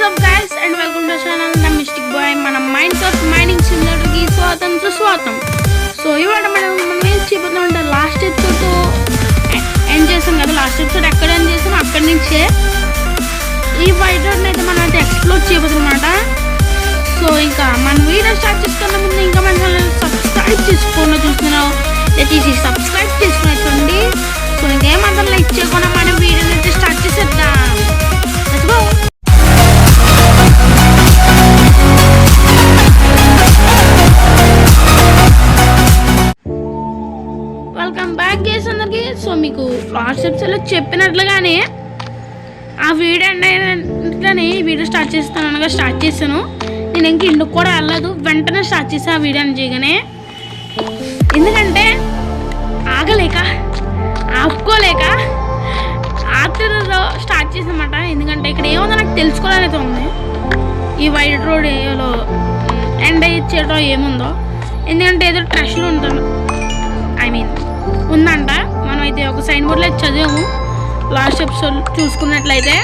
What's up guys and welcome to channel నా mystic boy మన Minecraft mining సిమిలర్కి స్వాగతం సుస్వాగతం సో ఇవాళ మనం మనం ఏం చెప్పిద్దాం ఉంటాం లాస్ట్ ఎపిసోడ్ ఎండ్ చేసాం కదా. లాస్ట్ ఎపిసోడ్ ఎక్కడ ఎండ్ చేసాం అక్కడి నుంచే ఈ వైట్ రోడ్ అయితే మనం అయితే ఎక్స్ప్లోర్ చేయబోతున్నాం అనమాట సో ఇంకా మన వీడియో స్టార్ట్ చేసుకున్న ముందు ఇంకా మన ఛానల్ సబ్స్క్రైబ్ చేసుకోకుండా చూస్తున్నావు దయచేసి సబ్స్క్రైబ్ చేసుకున్నట్టుండి సో ఇంకేమంతా లైక్ చేయకుండా మన వీడియోని అయితే స్టార్ట్ చేసేద్దాం. వాట్సాప్స్లో చెప్పినట్లుగానే ఆ వీడియో ఎండ్ అయినట్లని ఈ వీడియో స్టార్ట్ చేస్తాను అనగా స్టార్ట్ చేశాను. నేను ఇంక ఇంటికి కూడా వెళ్ళదు వెంటనే స్టార్ట్ చేసి ఆ వీడియోని చేయగానే. ఎందుకంటే ఆగలేక ఆపుకోలేక ఆత్రుతో స్టార్ట్ చేసామాట ఎందుకంటే ఇక్కడ ఏముందో నాకు తెలుసుకోవాలనేది ఉంది. ఈ వైట్ రోడ్ ఏలో ఎండ్ ఇచ్చేటో ఏముందో. ఎందుకంటే ఏదో ట్రష్లు ఉంటాను. ఐ మీన్ ఉందంట. మనం అయితే ఒక సైన్ బోర్డులో చదివాము. లాస్ట్ ఎపిసోడ్ చూసుకున్నట్లయితే.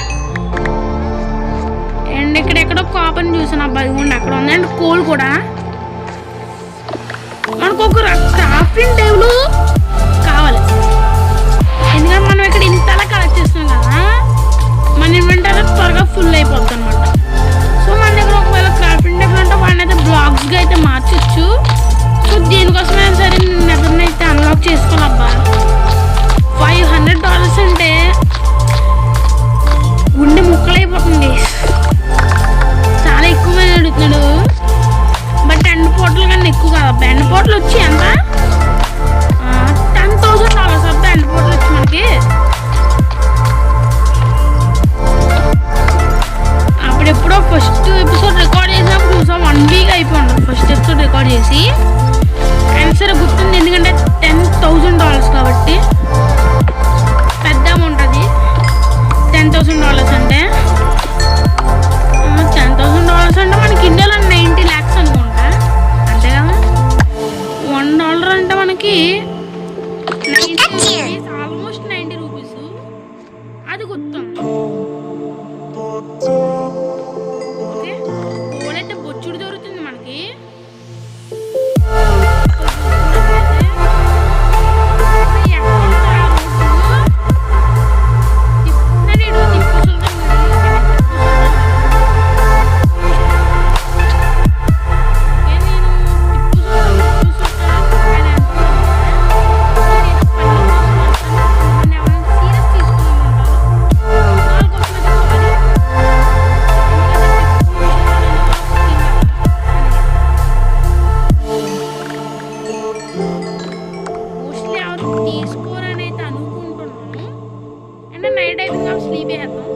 అండ్ ఇక్కడెక్కడో కాపర్ని చూసాను. అబ్బాయి ఉండి అక్కడ ఉంది. అండ్ కోల్ కూడా. మనకు ఒక క్రాఫ్టింగ్ టేబుల్ కావాలి. ఎందుకంటే మనం ఇక్కడ ఇంతలా కలెక్ట్ చేస్తున్నాం కదా మన ఇన్వెంటరీ త్వరగా ఫుల్ అయిపోద్ది అనమాట సో మన దగ్గర ఒకవేళ క్రాఫ్టింగ్ టేబుల్ ఉంటే వాడిని అయితే బ్లాగ్స్గా అయితే మార్చొచ్చు. సో దీనికోసమైనా సరే నిన్న అయితే అన్లాక్ చేసుకోనబ్బా ఫైవ్ హండ్రెడ్ డాలర్స్ అంటే గుండె ముక్కలైపోతుంది. చాలా ఎక్కువ మంది అడుగుతున్నాడు. బట్ ఎండ్ పోర్టల్ కన్నా ఎక్కువ కాదబ్బా ఎండ్ పోర్టల్ వచ్చి ఎంత? టెన్ థౌసండ్ డాలర్స్ అబ్బా ఎండ్ పోర్టల్ వచ్చి మనకి అప్పుడెప్పుడో ఫస్ట్ ఎపిసోడ్ రికార్డ్ చేసినప్పుడు చూసాం. వన్ వీక్ అయిపోయింది. ఫస్ట్ ఎపిసోడ్ రికార్డ్ చేసి ఆన్సర్ గుర్తుంది. ఎందుకంటే టెన్ థౌసండ్ డాలర్స్ కాబట్టి పెద్ద అమౌంట్ అది. టెన్ థౌసండ్ డాలర్స్ అంటే టెన్ థౌసండ్ డాలర్స్ అంటే మనకి ఇండియాలో నైంటీ ల్యాక్స్ అనుకుంటా. అంతే కదా వన్ డాలర్ అంటే మనకి నైట్ టైమింగ్ ఆఫ్ స్లీప్ వేద్దాం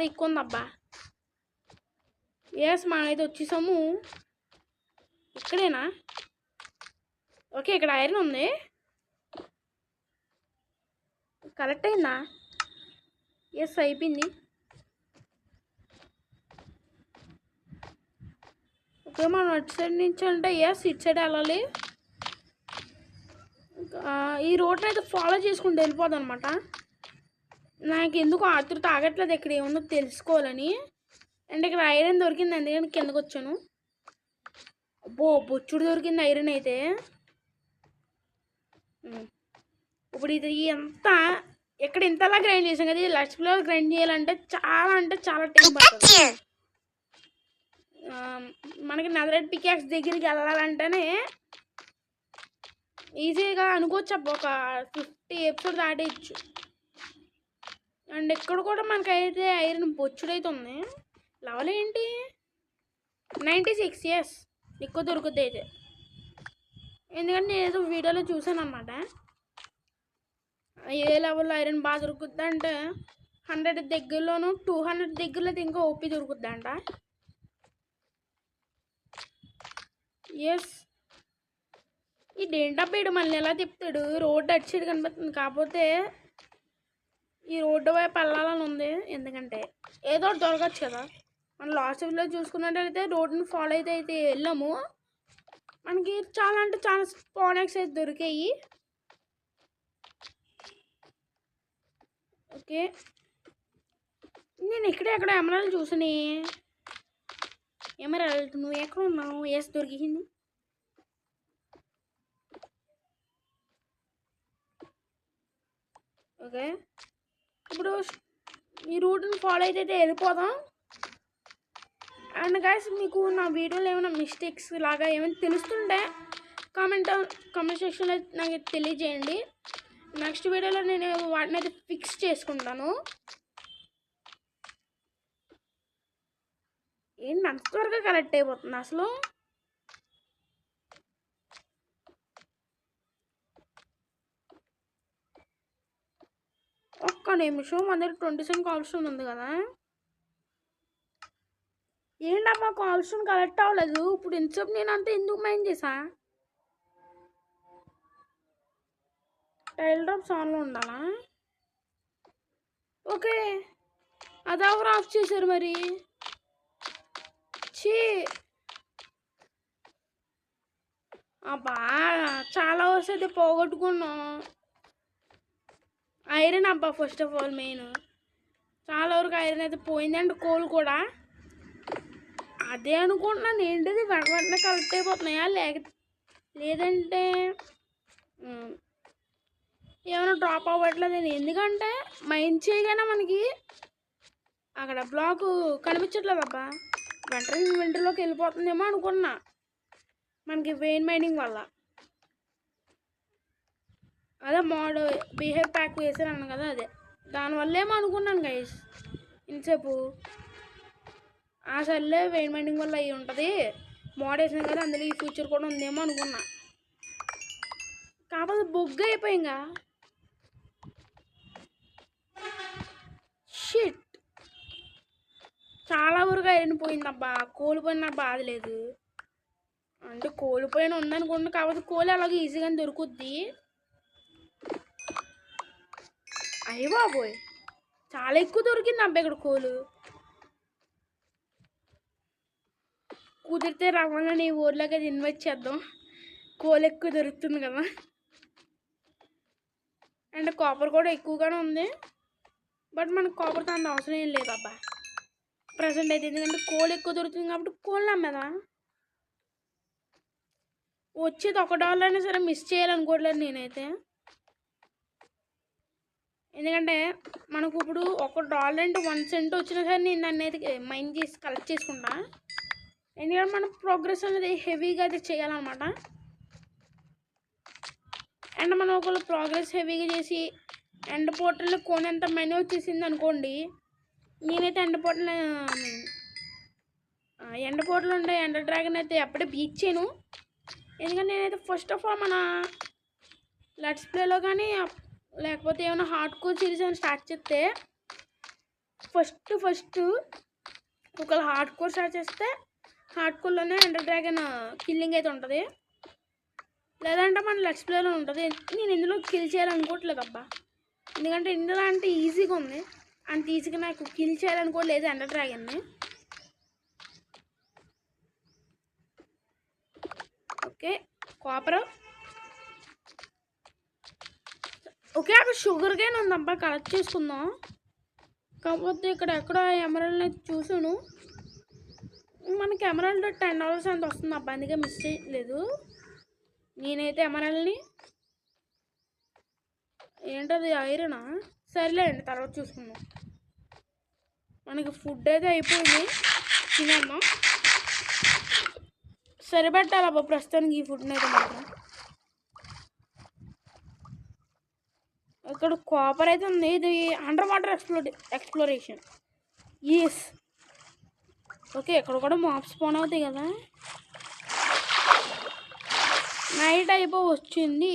చాలా ఎక్కువ ఉందబ్బా ఎస్ మనం అయితే వచ్చేసాము. ఇక్కడేనా? ఓకే ఇక్కడ ఐరన్ ఉంది. కరెక్ట్ అయిందా? ఎస్ అయిపోయింది. ఓకే మనం అటు సైడ్ నుంచి అంటే ఎస్ ఇటు సైడ్ వెళ్ళాలి. ఈ రోడ్ని అయితే ఫాలో చేసుకుంటూ వెళ్ళిపోదాం అనమాట నాకు ఎందుకు ఆతృత ఆగట్లేదు ఇక్కడ ఏమన్నా తెలుసుకోవాలని. అండ్ ఇక్కడ ఐరన్ దొరికింది అందుకని కిందకు వచ్చాను. అబ్బో బొచ్చుడు దొరికింది ఐరన్ అయితే. ఇప్పుడు ఇది ఎంత ఎక్కడ ఇంతలా గ్రైండ్ చేసాం కదా ఇది లక్ష్మిలో గ్రైండ్ చేయాలంటే చాలా అంటే చాలా టైం పడుతుంది. మనకి నదరెడ్ పికాక్స్ దగ్గరికి వెళ్ళాలంటేనే ఈజీగా అనుకోవచ్చు అబ్బా ఒక ఫిఫ్టీ ఎపిసోడ్ దాటేయచ్చు. అండ్ ఇక్కడ కూడా మనకైతే ఐరన్ బొచ్చుడైతే ఉంది లెవెల్ ఏంటి? నైంటీ సిక్స్ ఇయర్స్ ఎక్కువ దొరుకుద్ది అయితే. ఎందుకంటే నేను ఏదో వీడియోలో చూసాను అనమాట ఏ లెవెల్లో ఐరన్ బాగా దొరుకుద్ది అంటే హండ్రెడ్ దగ్గరలోను టూ హండ్రెడ్ దగ్గరలో ఇంకా ఓపి దొరుకుద్ది అంట. ఎస్ ఈ డేంటప్ మళ్ళీ ఎలా తిప్పుతాడు? రోడ్డు అటు సైడ్ కనిపిస్తుంది కాకపోతే ఈ రోడ్డు వైపు వెళ్ళాలని ఉంది. ఎందుకంటే ఏదో ఒకటి దొరకచ్చు కదా. మనం లాస్ట్ విలేజ్ చూసుకున్నట్టయితే రోడ్డుని ఫాలో అయితే అయితే వెళ్ళాము. మనకి చాలా అంటే చాలా స్పానెక్స్ అయితే దొరికాయి. ఓకే. నేను ఇక్కడే ఎక్కడ ఎమరాలు చూసాను. ఎమరాల్డ్ నువ్వు ఎక్కడ ఉన్నావు? ఎస్ దొరికింది ఓకే. ఇప్పుడు ఈ రూట్ని ఫాలో అయితే వెళ్ళిపోదాం. అండ్ గైస్ మీకు నా వీడియోలో ఏమైనా మిస్టేక్స్ లాగా ఏమైనా తెలుస్తుంటే కామెంట్ కామెంట్ సెక్షన్లో నాకు తెలియజేయండి. నెక్స్ట్ వీడియోలో నేను వాటిని అయితే ఫిక్స్ చేసుకుంటాను. ఏంటి అంత త్వరగా కరెక్ట్ అయిపోతుంది అసలు? ఒక్క నిమిషం మన దగ్గర ట్వంటీ సెవెన్ కాల్స్ ఉంది కదా? ఏంటమ్మా కాల్స్ కలెక్ట్ అవ్వలేదు? ఇప్పుడు ఇంతసేపు నేను అంతా ఎందుకు మైండ్ చేసా టైల్ డ్రాప్స్ ఆన్లో ఉండాలా? ఓకే. అది ఎవరు ఆఫ్ చేశారు మరి? చీ అబ్బా చాలా వస్తే అయితే పోగొట్టుకున్నాం. ఐరన్ అబ్బా ఫస్ట్ ఆఫ్ ఆల్ మెయిన్ చాలా వరకు ఐరన్ అయితే పోయింది అండ్ కోల్ కూడా. అదే అనుకుంటున్నాను ఏంటిది వెంట వెంటనే కలెక్ట్ అయిపోతున్నాయా లేక లేదంటే ఏమైనా డ్రాప్ అవ్వట్లేదు ఎందుకంటే మైండ్ చేయగానే మనకి అక్కడ బ్లాక్ కనిపించట్లేదు అబ్బా. వెంటనే వింటర్లోకి వెళ్ళిపోతుందేమో అనుకున్నా. మనకి వెయిన్ మైనింగ్ వల్ల. అదే మోడ్ బిహేవ్ ప్యాక్ వేసాను కదా అదే. దానివల్ల ఏమో అనుకున్నాను గైస్ ఇంతసేపు. ఆ సర్లే వెయిన్ మైండింగ్ వల్ల అయి ఉంటుంది. మోడ్ వేసాను కదా అందులో ఈ ఫ్యూచర్ కూడా ఉందేమో అనుకున్నా. కాకపోతే బొగ్గు అయిపోయింగా షిట్ చాలా వరకు ఐరన్ పోయిందబ్బా కోల్పోయిన బాధ లేదు. అంటే కోల్పోయిన ఉందనుకుంటున్నా కాకపోతే కోలు అలాగే ఈజీగానే దొరుకుద్ది. అయ్య బాబోయ్. చాలా ఎక్కువ దొరికింది అబ్బాయి ఇక్కడ కోలు. కుదిరితే రవ్వంగా నీ ఊర్లోకి అది ఇన్వైట్ చేద్దాం. కోలు ఎక్కువ దొరుకుతుంది కదా. అండ్ కాపర్ కూడా ఎక్కువగానే ఉంది. బట్ మనకు కాపర్ దాని అవసరం ఏం లేదు అబ్బా. ప్రజెంట్ అయితే ఎందుకంటే కోల్ ఎక్కువ దొరుకుతుంది కాబట్టి కోళ్ళు అమ్మేదా వచ్చేది ఒక డాలర్ అయినా సరే మిస్ చేయాలనుకోవట్లేదు నేనైతే. ఎందుకంటే మనకు ఇప్పుడు ఒక డాలర్ అంటే వన్ సెంట్ వచ్చినా సరే నేను దాన్ని అయితే మైండ్ చేసి కలెక్ట్ చేసుకుంటా. ఎందుకంటే మన ప్రోగ్రెస్ అనేది హెవీగా అయితే చేయాలన్నమాట. అండ్ మనం ఒకళ్ళు ప్రోగ్రెస్ హెవీగా చేసి ఎండ్ పోర్టల్ కొనేంత మనీ వచ్చేసింది అనుకోండి నేనైతే ఎండ్ పోర్టల్ ఎండ పోర్టల్ ఉండే ఎండ డ్రాగన్ అయితే ఎప్పుడే బీచ్ చేయను. ఎందుకంటే నేనైతే ఫస్ట్ ఆఫ్ ఆల్ మన లెట్స్ ప్లేలో కానీ లేకపోతే ఏమైనా హార్డ్ కోర్ సిరీస్ అని స్టార్ట్ చేస్తే ఫస్ట్ ఫస్ట్ ఒకవేళ హార్డ్ కోర్ స్టార్ట్ చేస్తే హార్డ్ కోర్లోనే ఎండర్ డ్రాగన్ కిల్లింగ్ అయితే ఉంటుంది. లేదంటే మన లెట్స్ ప్లేలో ఉంటుంది. నేను ఇందులో కిల్ చేయాలనుకోవట్లేదు అబ్బా. ఎందుకంటే ఇందులో అంటే ఈజీగా ఉంది. అంత ఈజీగా నాకు కిల్ చేయాలనుకోలేదు ఎండర్ డ్రాగన్ని ఓకే కాపర్ ఓకే అక్కడ షుగర్ కేన్ ఉందబ్బా కలెక్ట్ చేసుకుందాం. కాకపోతే ఇక్కడ ఎక్కడ ఎమరాల్డ్ అయితే చూసాను మనకి ఎమరాల్డ్ టెన్ డాలర్స్ అంత వస్తుంది అబ్బా అందుకే మిస్ చేయలేదు నేనైతే ఎమరాల్డ్ని ఏంటది ఐరనా? సర్లేండి తర్వాత చూసుకుందాం. మనకి ఫుడ్ అయితే అయిపోయింది. తినేద్దాం. సరిపెట్టాలబ్బా ప్రస్తుతానికి ఈ ఫుడ్ని అయితే మాత్రం? ఇక్కడ కాపర్ అయితే ఉంది. ఇది underwater explo exploration yes okay ఇక్కడ కూడా మాప్స్ స్పాన్ అవుతాయి కదా. నైట్ అయిపో వచ్చింది.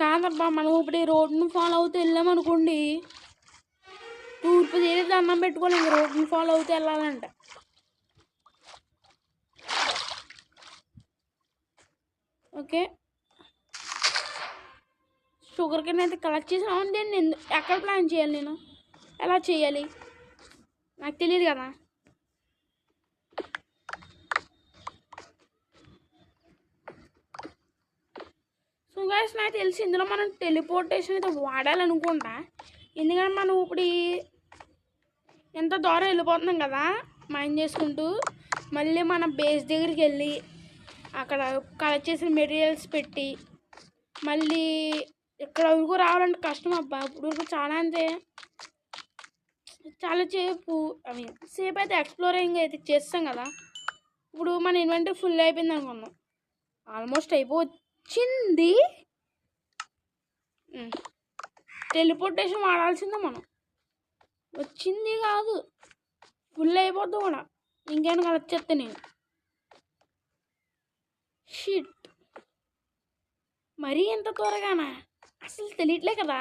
కాదబ్బా మనం ఇప్పుడు ఈ రోడ్డును ఫాలో అవుతూ వెళ్ళామనుకోండి తూర్పు తీరి దండం పెట్టుకోవాలి ఇంక ఫాలో అవుతూ వెళ్ళాలంటే. ఓకే షుగర్ కింద అయితే కలెక్ట్ చేసి అవును దీన్ని ఎక్కడ ప్లాన్ చేయాలి నేను? ఎలా చేయాలి? నాకు తెలియదు కదా. సో గైస్ నాకు తెలిసి ఇందులో మనం టెలిపోర్టేషన్ అయితే వాడాలనుకుంటా. ఎందుకంటే మనం ఇప్పుడు ఎంత దూరం వెళ్ళిపోతున్నాం కదా మైండ్ చేసుకుంటూ మళ్ళీ మన బేస్ దగ్గరికి వెళ్ళి అక్కడ కలెక్ట్ చేసిన మెటీరియల్స్ పెట్టి మళ్ళీ ఇక్కడ వరకు రావాలంటే కష్టం అబ్బా. ఇప్పుడు చాలా అంతే చాలా సేపు ఐ మీన్ సేపు అయితే ఎక్స్ప్లోరింగ్ అయితే చేస్తాం కదా. ఇప్పుడు మన ఇన్వెంటరీ ఫుల్ అయిపోయింది అనుకుందాం ఆల్మోస్ట్ అయిపోవచ్చింది. Hmm. టెలిపోర్టేషన్ వాడాల్సిందే మనం. వచ్చింది కాదు. ఫుల్ అయిపోద్దు కూడా. ఇంకేమైనా కలెక్ట్ చేస్తే నేను? షిట్ మరీ ఎంత త్వరగానా? అసలు తెలియట్లే కదా.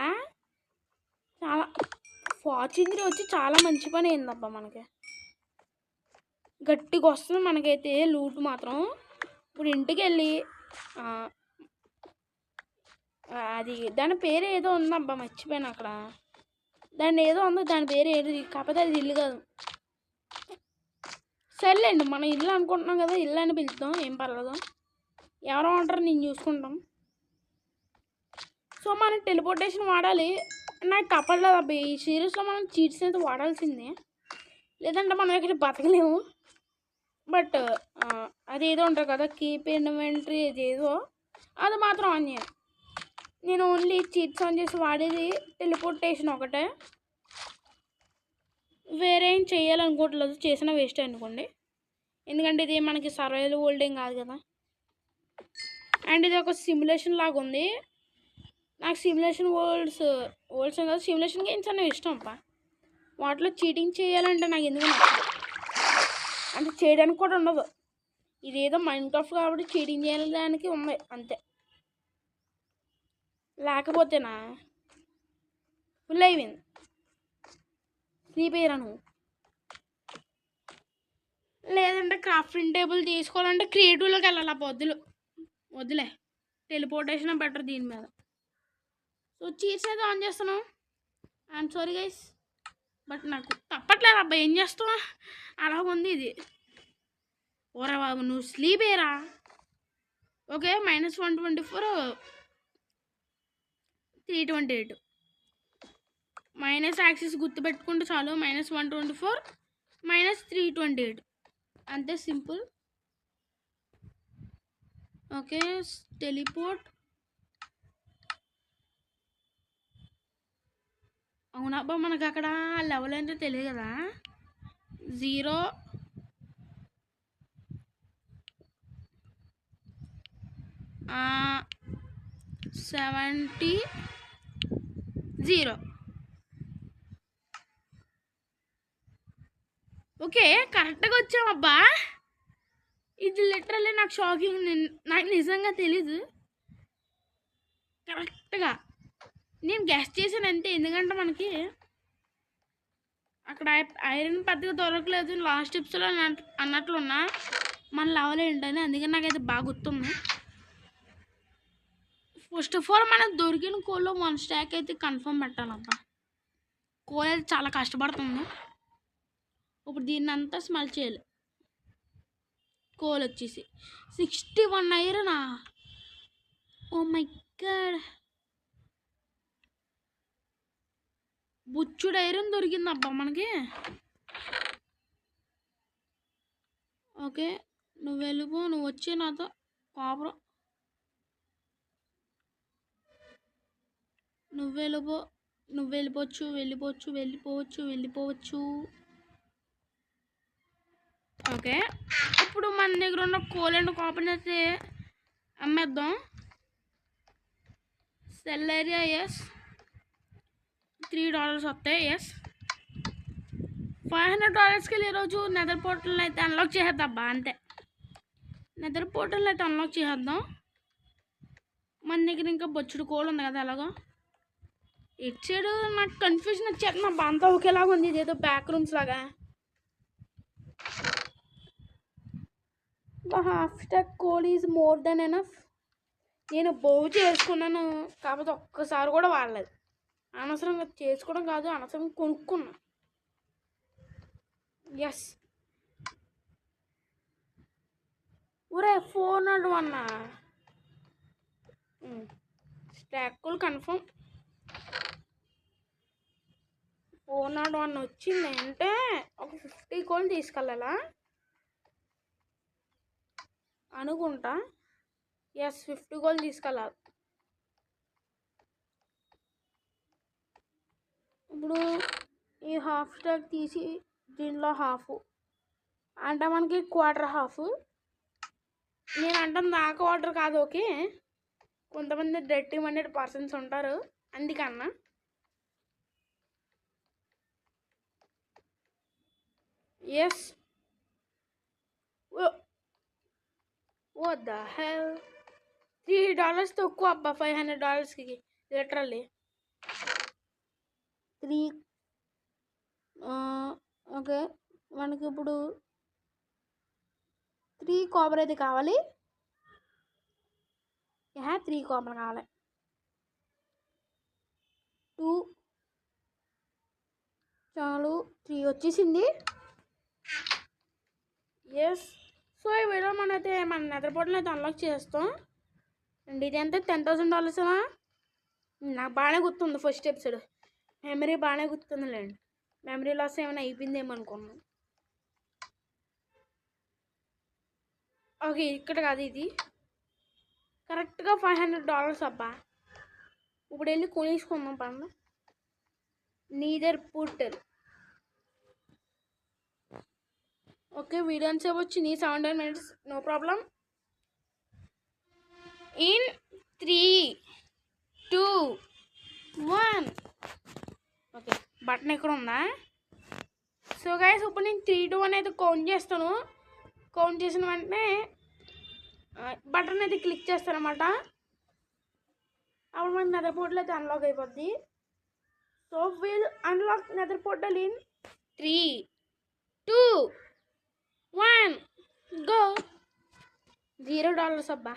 చాలా ఫార్చ్యూనర్ వచ్చి చాలా మంచి పని అయిందబ్బా మనకి. గట్టిగా వస్తుంది మనకైతే లూట్ మాత్రం. ఇప్పుడు ఇంటికి వెళ్ళి అది దాని పేరు ఏదో ఉందబ్బా మర్చిపోయాను అక్కడ. దాన్ని ఏదో ఉంది దాని పేరు ఏది కాకపోతే అది ఇల్లు కాదు. సర్లేండి మనం ఇల్లు అనుకుంటున్నాం కదా ఇల్లు అని పిలుద్దాం ఏం పర్లేదు. ఎవరో ఉంటారు నేను చూసుకుంటాం. సో మనం టెలిపోర్టేషన్ వాడాలి. నాకు తప్పట్లేదు అబ్బాయి ఈ సిరీస్లో మనం చీట్స్ అయితే వాడాల్సిందే. లేదంటే మనం ఇక్కడ బతకలేము. బట్ అదేదో ఉంటుంది కదా కీప్ ఇన్వెంటరీ ఏదో అది మాత్రం ఆన్ చేయాలి నేను ఓన్లీ చీట్స్ ఆన్ చేసి వాడేది టెలిపోర్టేషన్ ఒకటే. వేరే ఏం చేయాలనుకోవట్లేదు. చేసిన వేస్ట్ అనుకోండి. ఎందుకంటే ఇది మనకి సర్వైవల్ హోల్డింగ్ కాదు కదా. అండ్ ఇది ఒక సిమ్యులేషన్ లాగా ఉంది నాకు సిమ్యులేషన్ వరల్డ్స్ వరల్డ్స్ కాదు సిమ్యులేషన్ గేమ్స్ అనేవి ఇష్టం అప్ప వాటిలో చీటింగ్ చేయాలంటే నాకు ఎందుకు నచ్చదు? అంటే చేయడానికి కూడా ఉండదు. ఇదేదో మైండ్ క్రాఫ్ట్ కాబట్టి చీటింగ్ చేయడానికి ఉంది అంతే. లేకపోతేనా ఫుల్ అయిపోయింది. స్లీప్ అయ్యారా నువ్వు? లేదంటే క్రాఫ్టింగ్ టేబుల్ తీసుకోవాలంటే క్రియేటివ్లోకి వెళ్ళాలి ఆ వద్దులు వద్దులే. టెలిపోర్టేషన్ బెటర్ దీని మీద. సో చీట్స్ అయితే ఆన్ చేస్తున్నాం. ఐఎమ్ సారీ గైస్ బట్ నాకు తప్పట్లేదు అబ్బాయి ఏం చేస్తావా? అలా ఉంది ఇది. ఓరా బాబు నువ్వు sleep అయ్యరా okay minus one twenty four three twenty eight minus axis గుర్తుపెట్టుకుంటే చాలు minus one twenty four minus three twenty eight అంతే సింపుల్. ఓకే టెలిపోర్ట్ అవునబ్బా మనకు అక్కడ లెవెల్ ఏంటో తెలియదు కదా? జీరో సెవెంటీ జీరో ఓకే కరెక్ట్గా వచ్చామబ్బా ఇది లిటరల్లీ నాకు షాకింగ్ నాకు నిజంగా తెలీదు. కరెక్ట్గా నేను గెస్ట్ చేశాను అంతే ఎందుకంటే మనకి అక్కడ ఐరన్ పెద్దగా దొరకలేదు లాస్ట్ టిప్స్లో అన్నట్లున్నా. మన లెవెల్ ఏంటని అందుకని నాకైతే బాగా గుర్తుంది. ఫస్ట్ ఆఫ్ ఆల్ మనకు దొరికిన కోల్లో వన్ స్టాక్ అయితే కన్ఫర్మ్ పెట్టాలబ్బా. కోల్ అయితే చాలా కష్టపడుతుంది. ఇప్పుడు దీన్ని అంతా స్మెల్ చేయాలి. కోల్ వచ్చేసి. సిక్స్టీ వన్ ఐరనా ఓ మై గాడ్ బుచ్చుడు ఐరన్ దొరికింది అబ్బా మనకి. ఓకే నువ్వు వెళ్ళిపో నువ్వు వచ్చి నాతో కాపురం. నువ్వు వెళ్ళిపో నువ్వు వెళ్ళిపోవచ్చు వెళ్ళిపోవచ్చు వెళ్ళిపోవచ్చు వెళ్ళిపోవచ్చు. ఓకే ఇప్పుడు మన దగ్గర ఉన్న కోల్ అండ్ అయితే అమ్మేద్దాం. Sell area yes three dollars వస్తాయి ఎస్ ఫైవ్ హండ్రెడ్ డాలర్స్కి వెళ్ళి ఈరోజు నెదర్ పోర్టల్ని అయితే అన్లాక్ చేసేద్దాం బా అంతే. నెదర్ పోర్టల్ని అయితే అన్లాక్ చేసేద్దాం. మన దగ్గర ఇంకా బొచ్చుడు కోల్ ఉంది కదా అలాగా ఇటు సైడ్ నాకు కన్ఫ్యూజన్ వచ్చేది మా అంతా ఒకేలాగా ఉంది ఇదేదో బ్యాక్ రూమ్స్ లాగా. Half stack coal is more than enough నేను బోవ్ చేసుకున్నాను కాకపోతే ఒక్కసారి కూడా వాడలేదు. అనవసరంగా చేసుకోవడం కాదు అనవసరంగా కొనుక్కున్నా. ఎస్ ఒరే ఫోర్ నాట్ వన్ స్టాక్కులు కన్ఫర్మ్. ఫోర్ నాట్ వన్ వచ్చింది అంటే ఒక ఫిఫ్టీ కోల్ తీసుకెళ్ళాలా? అనుకుంటా. ఎస్ ఫిఫ్టీ కోల్ తీసుకెళ్ళాలి. ఇప్పుడు ఈ హాఫ్ స్టాక్ తీసి దీనిలో హాఫ్. అంటే మనకి క్వార్టర్ హాఫ్. నేను అంటాను దాకా క్వార్టర్ కాదు ఓకే? కొంతమంది డర్టీ హండ్రెడ్ పర్సన్స్ ఉంటారు అందుకన్నా. Yes. Oh. The hell three dollars తక్కువ అబ్బా ఫైవ్ హండ్రెడ్ డాలర్స్కి లిటరల్లీ. Three okay. మనకి ఇప్పుడు త్రీ కాపర్ అయితే కావాలి. యా త్రీ కాపర్ కావాలి. టూ చాలు త్రీ వచ్చేసింది. ఎస్ సో ఈ వీడియో మనైతే మన నిద్రపోవడం అయితే అన్లాక్ చేస్తాం. అండ్ ఇది ఎంత టెన్ థౌసండ్ డాలర్సా నాకు బాగానే గుర్తుంది ఫస్ట్ ఎపిసోడ్ మెమరీ బాగానే గుర్తుందిలేండి. మెమరీ లాస్ ఏమైనా అయిపోయిందేమో అనుకున్నాం. ఓకే ఇక్కడ కాదు ఇది. కరెక్ట్గా ఫైవ్ హండ్రెడ్ డాలర్స్ అబ్బా. ఇప్పుడు వెళ్ళి కొనేసుకుందాం పండు నీదర్ పుట్టల్ ఓకే వీడియో సేపు వచ్చింది seven ten minutes no problem. In three two one. Okay button ఎక్కడ ఉందా? సో గైస్ ఇప్పుడు నేను త్రీ టూ అనేది కౌంట్ చేస్తాను. కౌంట్ చేసిన వెంటనే బటన్ అయితే క్లిక్ చేస్తాను అనమాట అప్పుడు మనకి నెదర్ పోర్టల్ అయితే అన్లాక్ అయిపోద్ది. So will unlock nether portal in three two one go zero dollars అబ్బా.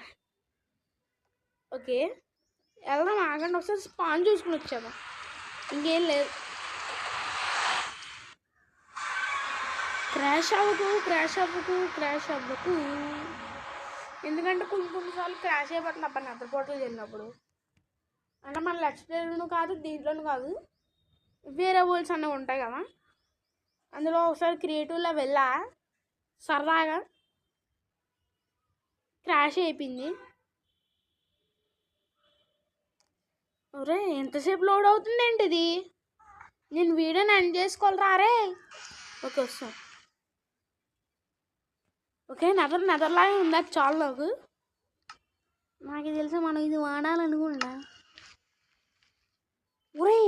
ఓకే వెళ్దాం ఆగండి ఒకసారి స్పాన్ చూసుకుని వచ్చాము ఇంకేం లేదు. క్రాష్ అవ్వకు క్రాష్ అవ్వకు క్రాష్ అవ్వకు. ఎందుకంటే కొన్ని కొన్నిసార్లు క్రాష్ అయిపోతుంది. అబ్బా నిద్రపోటలు వెళ్ళినప్పుడు అంటే మన లెఫ్ట్ కాదు దీంట్లోనూ కాదు. వేరే బోల్స్ అన్నీ ఉంటాయి కదా. అందులో ఒకసారి క్రియేటివ్లో వెళ్ళా. సరదాగా. క్రాష్ అయిపోయింది. ఒరే ఎంతసేపు లోడ్ అవుతుంది ఇది నేను వీడియోని ఎండ్ చేసుకోవాలరా రే ఓకే వస్తాం. ఓకే నెదర్ నెదర్లాగే ఉంది? అది చాలు నాకు. నాకు తెలిసి మనం ఇది వాడాలనుకుంటా. ఒరే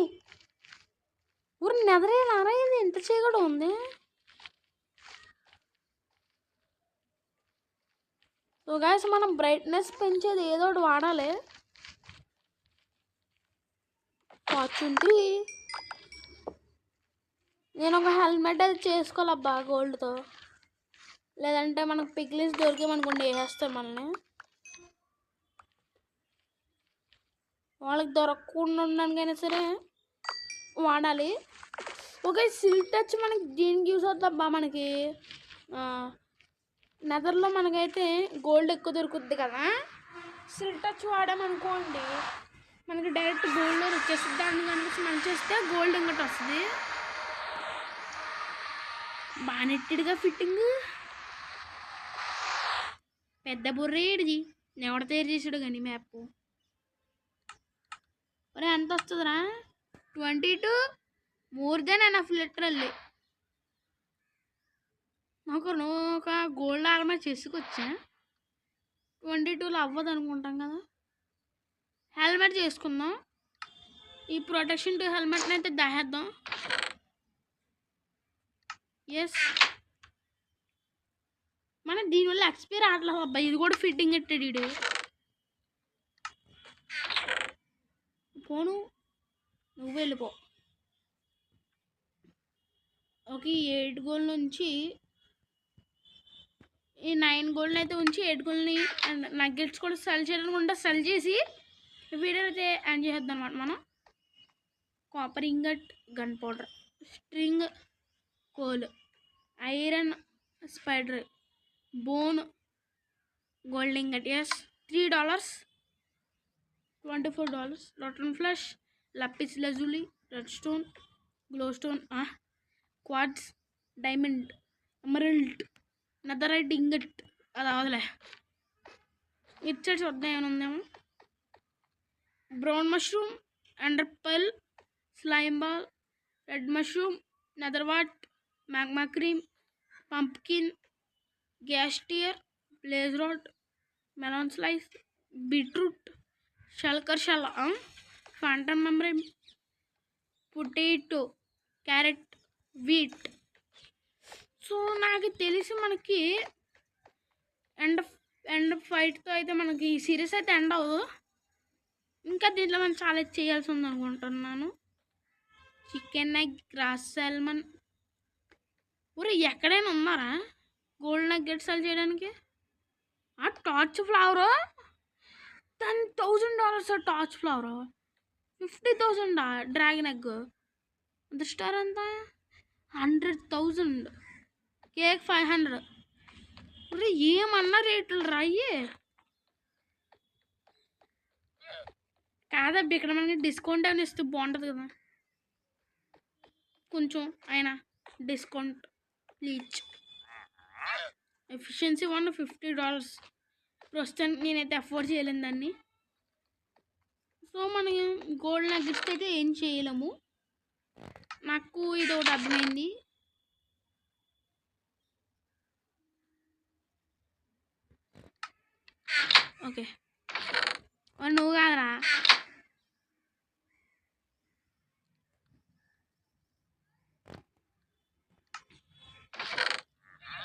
ఊరి నెదరే నారా ఇది ఎంత చీకటి ఉంది? సో గాయస్ మనం బ్రైట్నెస్ పెంచేది ఏదో ఒకటి వాడాలి. ఫార్చ్యూన్ త్రీ నేను ఒక హెల్మెట్ అది చేసుకోవాలబ్బా గోల్డ్తో. లేదంటే మనకు పిక్లిస్ దొరికేమనుకోండి వేసేస్తాం మనల్ని. వాళ్ళకి దొరకకుండా ఉండడానికైనా సరే వాడాలి. ఓకే సిల్ టచ్ మనకి దీనికి యూస్ అవుతుందబ్బా మనకి? నెదర్లో మనకైతే గోల్డ్ ఎక్కువ దొరుకుద్ది కదా? సిల్ టచ్ వాడామనుకోండి మనకి డైరెక్ట్ గోల్డ్ వచ్చేస్తుంది. దాన్ని కనుక మనం చేస్తే గోల్డ్ ఇంకటి వస్తుంది. బాగా నెట్టిడిగా ఫిట్టింగ్ పెద్ద బుర్రేడిది ఎవడ తయారు చేసాడు కానీ మ్యాప్ ఒరే ఎంత వస్తుందిరా? Twenty two more than enough literally నాకు నువ్వు ఒక గోల్డ్ ఆర్మర్ చేసుకొచ్చా. ట్వంటీ టూలో అవ్వదు అనుకుంటాం కదా. హెల్మెట్ చేసుకుందాం. ఈ ప్రొటెక్షన్ టు హెల్మెట్ని అయితే దాహేద్దాం. ఎస్ మన దీనివల్ల ఎక్స్పైర్ ఆడలేదు అబ్బా. ఇది కూడా ఫిట్టింగ్ పెట్టాడు ఇడు పోను. నువ్వు వెళ్ళిపో. ఓకే ఎయిట్ గోల్ నుంచి ఈ నైన్ గోల్ని అయితే ఉంచి ఎయిట్ గోల్ని అండ్ నగ్గెట్స్ కూడా సెల్ చేయాలనుకుంటే సెల్ చేసి వీడియో అయితే యాడ్ చేద్దాం అనమాట మనం. Copper ingot gunpowder string coal iron spider bone gold ingot yes three dollars twenty four dollars rotten flesh lapis lazuli redstone glowstone quartz diamond emerald netherite ingot అది అవదులే it sides వద్ద ఏమైనా ఉందేమో? Brown mushroom ender pearl slime ball red mushroom nether wart magma cream pumpkin ghast tear blaze rod melon slice beetroot shulker shell phantom membrane potato carrot wheat. So నాకు తెలిసి మనకి end end ఫైట్తో అయితే మనకి ఈ series అయితే end అవ్వదు. ఇంకా దీంట్లో మనం చాలా చేయాల్సి ఉంది అనుకుంటున్నాను. చికెన్ ఎగ్ గ్రాస్ సాల్మన్ ఊరే ఎక్కడైనా ఉన్నారా? గోల్డ్ నగ్గెట్ సెల్ చేయడానికి? ఆ torch flower ten thousand dollars torch flower fifty thousand dragon egg అంత స్టార్ ఎంత hundred thousand cake five hundred ఏమన్నా రేట్లు రాయి? కాదబ్బి ఇక్కడ మనకి డిస్కౌంట్ ఏమైనా ఇస్తే బాగుంటుంది కదా. కొంచెం అయినా discount please efficiency one fifty dollars ప్రస్తుతానికి నేనైతే అఫోర్డ్ చేయలేను దాన్ని. సో మనం గోల్డ్ నగ్గెట్స్ అయితే ఏం చేయలేము. నాకు ఇది ఒకటి అర్థమైంది. ఓకే మరి నువ్వు కాదురా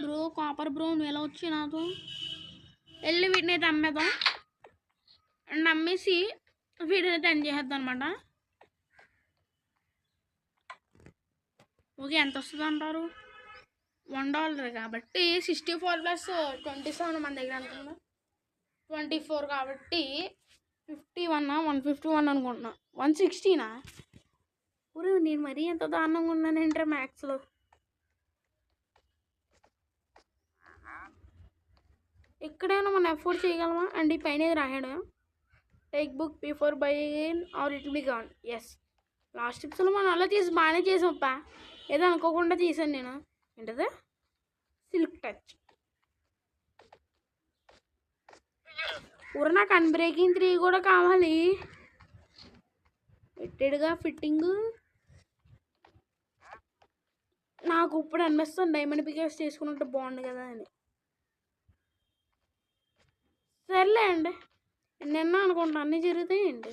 బ్రో కాపర్ బ్రో నువ్వు ఎలా వచ్చి నాతో? వెళ్ళి వీటిని అయితే అమ్మేద్దాం అండ్ అమ్మేసి వీటిని అయితే ఎండ్ చేసేద్దాం అనమాట ఓకే ఎంత వస్తుంది అంటారు? వన్ డాలర్ కాబట్టి sixty four plus twenty seven మన దగ్గర అనుకున్నా ట్వంటీ ఫోర్ కాబట్టి fifty one one fifty one అనుకుంటున్నా వన్ సిక్స్టీనా ఊరు నేను మరీ ఎంత దారుణంగా ఉన్నానంటే మ్యాథ్స్లో ఎక్కడైనా మనం ఎఫోర్డ్ చేయగలమా? అండ్ ఈ పైన ఏది రాయడం? Take book before by or it be gone as last టిప్స్లో మనం అలా తీసి బాగానే చేసాంపా ఏదో అనుకోకుండా తీసాను నేను. ఏంటది? సిల్క్ టచ్ ఊర నాకు అన్బ్రేకింగ్ త్రీ కూడా కావాలి. పెట్టాడుగా ఫిట్టింగ్ నాకు ఇప్పుడు అనిపిస్తుంది డైమండ్ పికేస్ చేసుకున్నట్టు బాగుండు కదా అని. సర్లే అండి నిన్న అనుకుంటా అన్నీ జరుగుతాయండి.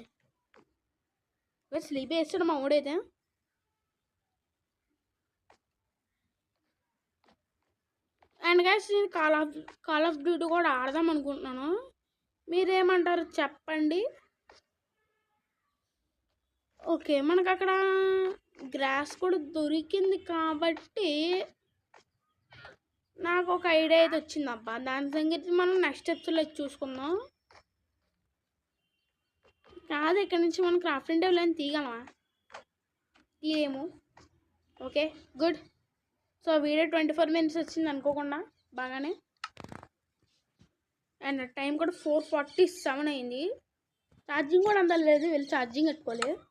స్లీప్ వేస్తాడు మా ఊడైతే. అండ్ గైస్ నేను Call of Call of Duty కూడా ఆడదాం అనుకుంటున్నాను. మీరేమంటారు చెప్పండి. ఓకే మనకు అక్కడ గ్రాస్ కూడా దొరికింది కాబట్టి నాకు ఒక ఐడియా అయితే వచ్చింది అబ్బా దాని సంగతి మనం నెక్స్ట్ స్టెప్స్లో చూసుకుందాం. కాదు ఇక్కడ నుంచి మనం క్రాఫ్టింగ్ టేబుల్ అని తీయగలమా? తీయలేము. Okay good. So video twenty four minutes వచ్చింది అనుకోకుండా బాగానే. అండ్ టైం కూడా ఫోర్ ఫార్టీ సెవెన్ అయింది. ఛార్జింగ్ కూడా అందలేదు వెళ్ళి ఛార్జింగ్ పెట్టుకోలేదు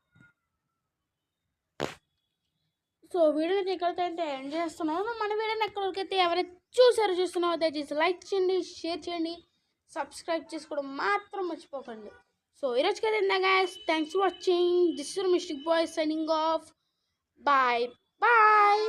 సో వీడియో ఎక్కడికైతే ఎండ్ చేస్తున్నాను. మన వీడియోని ఎక్కడికైతే ఎవరైతే చూసారో చూస్తున్నారో దయచేసి లైక్ చేయండి షేర్ చేయండి సబ్స్క్రైబ్ చేసుకోవడం మాత్రం మర్చిపోకండి. సో ఈరోజుకైతే ఇందా guys thanks for watching this Mystic Boy signing off bye bye